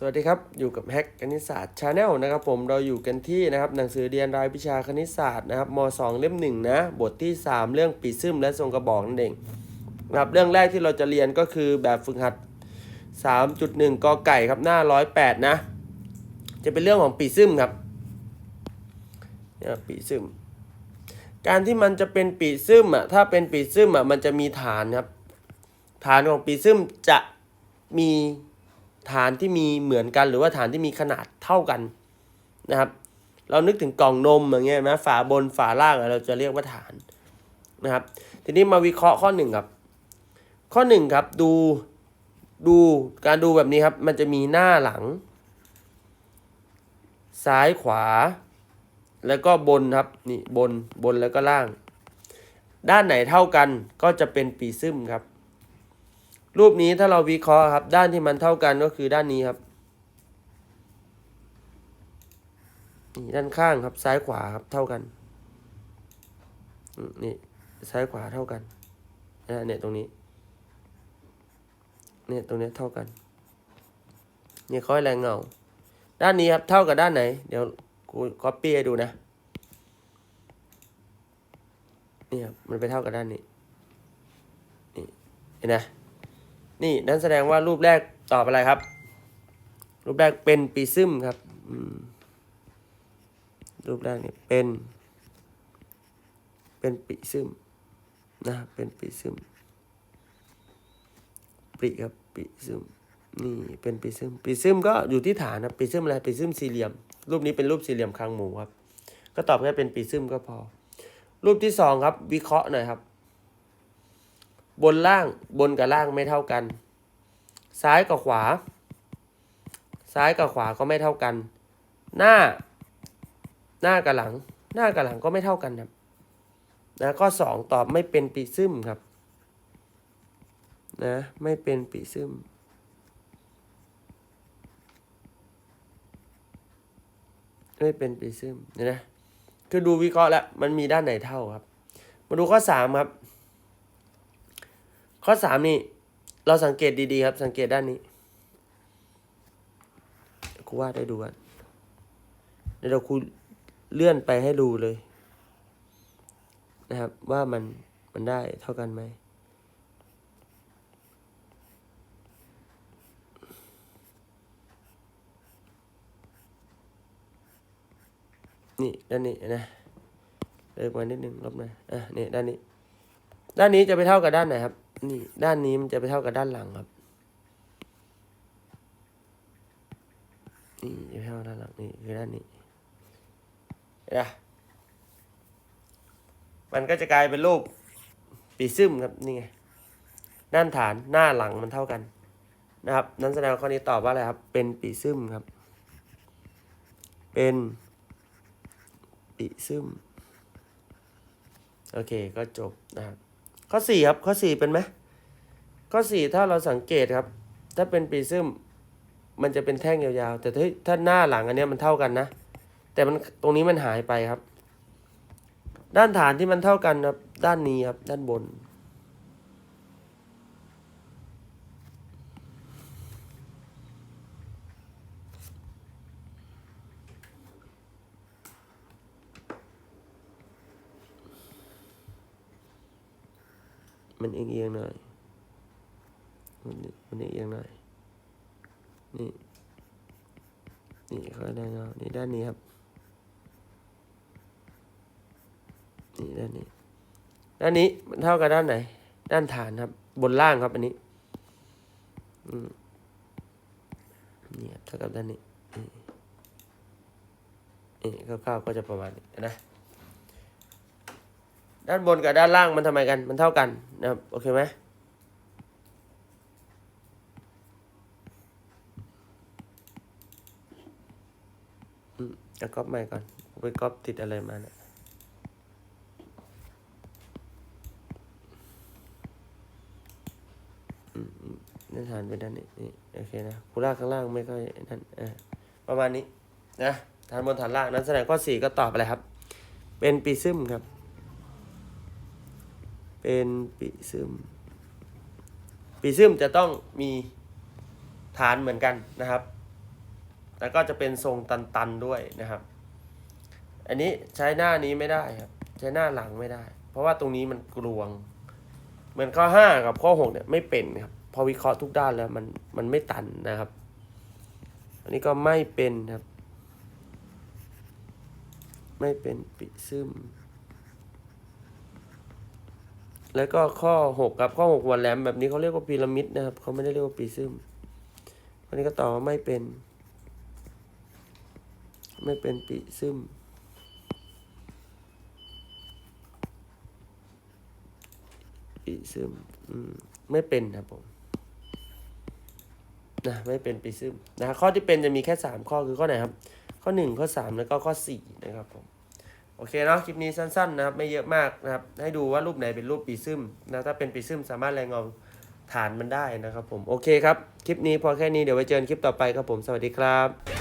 สวัสดีครับ อยู่กับแฮกคณิตศาสตร์ชาแนลนะครับผมเราอยู่กันที่นะครับหนังสือเรียนรายวิชาคณิตศาสตร์นะครับม 2 เล่มหนึ่งนะบทที่ 3 เรื่องปีซึมและทรงกระบอกนั่นเองนะครับเรื่องแรกที่เราจะเรียนก็คือแบบฝึกหัด 3.1 กอไก่ครับหน้า 108 นะ จะเป็นเรื่องของปีซึมครับนี่ปีซึม การที่มันจะเป็นปีซึมอะถ้าเป็นปีซึมอะมันจะมีฐานครับฐานของปีซึมจะมี ฐานที่มีเหมือนกัน หรือว่าฐานที่มีขนาดเท่ากันนะครับ เรานึกถึงกล่องนมอย่างเงี้ยนะฝาบนฝาล่างเราจะเรียกว่าฐานนะครับ ทีนี้มาวิเคราะห์ข้อหนึ่งครับ ข้อหนึ่งครับดูดูการดูแบบนี้ครับ มันจะมีหน้าหลัง ซ้ายขวา แล้วก็บนครับนี่บนบนแล้วก็ล่าง ด้านไหนเท่ากันก็จะเป็นปีซึมครับ รูปนี้ถ้าเราวิเคราะห์ครับ ด้านที่มันเท่ากันก็คือด้านนี้ครับนี่ด้านข้างครับ ซ้ายขวาครับเท่ากันนี่ซ้ายขวาเท่ากันนะเนี่ยตรงนี้ เนี่ยตรงนี้เท่ากัน เนี่ยเขาให้แรงเงา ด้านนี้ครับเท่ากับด้านไหน เดี๋ยวกูก๊อปปี้ให้ดูนะนี่ครับมันไปเท่ากับด้านนี้นี่เห็นไหม นี่นั่นแสดงว่ารูปแรกตอบอะไรครับ รูปแรกเป็นปีซึมครับรูปแรกเนี่ยเป็น เป็นปีซึมนะเป็นปีซึมปีครับปีซึมนี่เป็นปีซึมปีซึมก็อยู่ที่ฐานนะปีซึมอะไรปีซึมสี่เหลี่ยม รูปนี้เป็นรูปสี่เหลี่ยมคางหมูครับ ก็ตอบแค่เป็นปีซึมก็พอ รูปที่สองครับ วิเคราะห์หน่อยครับ บนล่างบนกับล่างไม่เท่ากัน ซ้ายกับขวา ซ้ายกับขวาก็ไม่เท่ากัน หน้า หน้ากับหลัง หน้ากับหลังก็ไม่เท่ากันครับนะข้อสองตอบไม่เป็นปีซึมครับนะไม่เป็นปีซึมไม่เป็นปีซึมเนี่ยนะคือดูวิเคราะห์แล้วมันมีด้านไหนเท่าครับ มาดูข้อสามครับ ข้อสามนี่ เราสังเกตดีๆครับ สังเกตด้านนี้ครูวาดได้ดูกันเดี๋ยวเราครูเลื่อนไปให้ดูเลย นะครับ ว่ามันมันได้เท่ากันไหมนี่ด้านนี้นะเลิกมานิดนึงลบหน่อยอะนี่ด้านนี้ ด้านนี้จะไปเท่ากับด้านไหนครับ นี่ด้านนี้มันจะไปเท่ากับด้านหลังครับ นี่จะเท่าด้านหลังนี่คือด้านนี้นไหมมันก็จะกลายเป็นรูปปีซึมครับนี่ไงด้านฐานหน้าหลังมันเท่ากัน นะครับ นั้นแสดงข้อนี้ตอบว่าอะไรครับ เป็นปีซึมครับ เป็นปีซึมโอเคก็จบนะครับ ข้อสี่ครับข้อสี่เป็นไหมข้อสี่ถ้าเราสังเกตครับ ถ้าเป็นปีซึมมันจะเป็นแท่งยาวๆ แต่ถ้าถ้าหน้าหลังอันนี้มันเท่ากันนะ แต่มันตรงนี้มันหายไปครับ ด้านฐานที่มันเท่ากันครับ ด้านนี้ครับ ด้านบน มันเอียงเอียงๆหน่อย มันมันเอียงหน่อย นี่ นี่เขาได้เงานี่ด้านนี้ครับ นี่ด้านนี้ ด้านนี้มันเท่ากับด้านไหน ด้านฐานครับ บนล่างครับอันนี้ อืมนี่ครับเท่ากับด้านนี้นี่คร่าวๆก็จะประมาณนี้นะ ด้านบนกับด้านล่างมันทำไมกัน มันเท่ากันนะครับ โอเคไหมอืมเอาก๊อปใหม่ก่อนไปก๊อปติดอะไรมาเนี่ยอืมอืมด้านฐานเป็นด้านนี้นี่โอเคนะคูล่าข้างล่างไม่ค่อยนั่นเออประมาณนี้นะฐานบนฐานล่างนั้นแสดงข้อสี่ก็ตอบอะไรครับ เป็นปีซึมครับ เป็นปีซึมปีซึมจะต้องมีฐานเหมือนกันนะครับแต่ก็จะเป็นทรงตันๆด้วยนะครับ อันนี้ใช้หน้านี้ไม่ได้ครับ ใช้หน้าหลังไม่ได้ เพราะว่าตรงนี้มันกลวง เหมือนข้อห้ากับข้อหกเนี่ยไม่เป็นครับ พอวิเคราะห์ทุกด้านแล้วมันมันไม่ตันนะครับ อันนี้ก็ไม่เป็นครับ ไม่เป็นปิซึม แล้วก็ข้อหกกับข้อหกหัวแหลมแบบนี้เขาเรียกว่าพีระมิดนะครับเขาไม่ได้เรียกว่าปีซึมอันนี้ก็ตอบว่าไม่เป็น ไม่เป็นปีซึมปีซึมอืมไม่เป็นครับผมนะไม่เป็นปีซึมนะข้อที่เป็นจะมีแค่สามข้อคือข้อไหนครับ ข้อหนึ่งข้อสามแล้วก็ข้อสี่นะครับผม โอเคเนาะคลิปนี้สั้นๆนะครับไม่เยอะมากนะครับ ให้ดูว่ารูปไหนเป็นรูปปีซึมนะถ้าเป็นปีซึมสามารถแรงเงาฐานมันได้นะครับผมโอเคครับ คลิปนี้พอแค่นี้เดี๋ยวไว้เจอกันคลิปต่อไปครับผมสวัสดีครับ